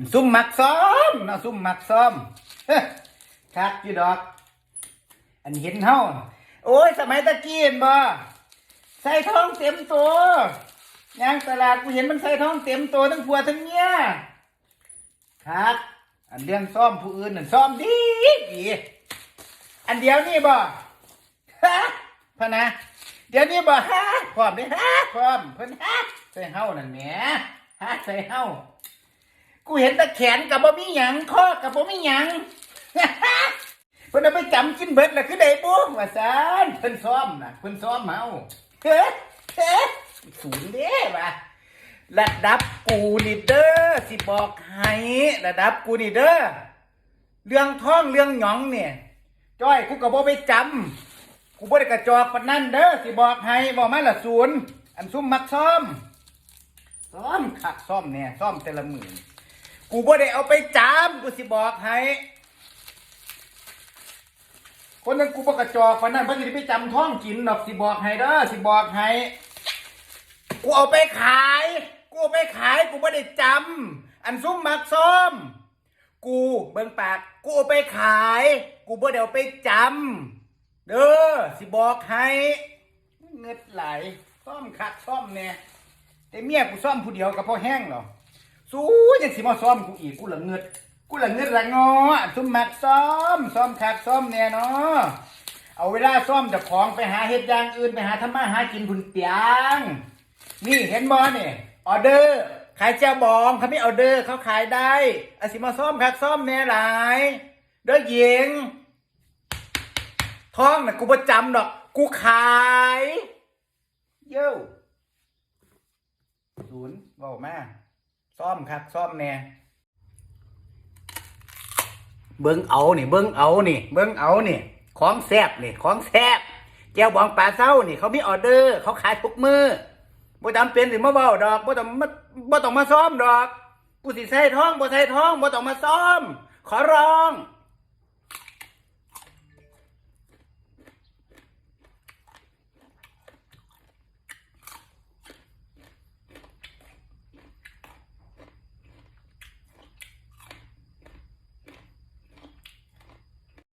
อันซุ่มมักซ้อมเนาะซุ่มมักซ้อมคักอยู่ดอก อันเห็นเฮาโอ้ย สมัยตะกี้เห็นบ่ใส่ท้องเต็มตัวยางตลาดกูเห็นมันใส่ท้องเต็มตัวทั้งผัวทั้งเมียครับอันเรื่องซ่อมผู้อื่นนั่นซ่อมดีดีอันเดียวนี่บ่ฮะพะนะ เดี๋ยวนี้บ่ฮะพร้อมเด้ฮะพร้อมเพิ่นฮะใส่เฮานั่นแหมฮะใส่เฮา กูเห็นแตะแขนกับบ่มีหยังคอกับบ่มีหยังเพิ่นเอาไปจำกินเบิดแล้วคือได้บ่ว่าซั่นเพิ่นซ้อมน่ะเพิ่นซ้อมเฮาเฮ้เฮ้สูงเด้ว่ะระดับกูนี่เด้อสิบอกให้ระดับกูนี่เด้อเรื่องท้องเรื่องหยองเนี่ยจ้อยกูก็บ่ไปจำกูบ่ได้กระจอกปานนั้นเด้อสิบอกให้บอกมาละศูนย์อันซุ่มมักซ้อมซ้อมคักซ้อมเนี่ยซ้อมแต่ละมือ กูบ่ได้เอาไปจามกูสิบอกให้ คนนั้นกูบ่กระจอกปานนั้นเพิ่นสิไปจำท้องกินดอกสิบอกให้เด้อสิบอกให้ กูเอาไปขาย กูเอาไปขายกูบ่ได้จำอันซุ่มมักซ้อม กูเบิ่งปาก กูเอาไปขาย กูบ่ได้เอาไปจำเด้อสิบอกให้เงิดไหลซ่อมคักซ่อมเนี่ยแต่เมียกูซ่อมผู้เดียวกับพ่อแห้งหรอ สู้ยังสิมาซ่อมกูอีกกูละเงิดกูละเงิดละงอซุ่มมักซ่อมซ่อมคักซ่อมเนี่ยเนาะเอาเวลาซ่อมเจากของไปหาเฮ็ดอย่างอื่นไปหาทำมาหากินพุ่นเปียง นี่เห็นบ่เนี่ยออเดอร์ขายเจ้าบองเขาไม่ออเดอร์เขาขายได้อาสิมาซ่อมคักซ่อมเนี่ยหลายเด้อหญิงท้องน่ะกูประจำดอก กูขาย เย้ศูนย์เบามา ซ่อมครับซ่อมแน่เบิ้งเอานี่ เบิ้งเอานี่ เบิ้งเอานี่ ของแซบนี่ ของแซบแก้วบองปลาเศร้านี่ เขามีออเดอร์ เขาขายทุกมือบ่จำเป็นหรือมาเบาดอกบ่ต้องมาบ่ต้องมาซ่อมดอกกูสิใส่ท้องบ่ใส่ท้องบ่ต้องมาซ่อม ขอร้อง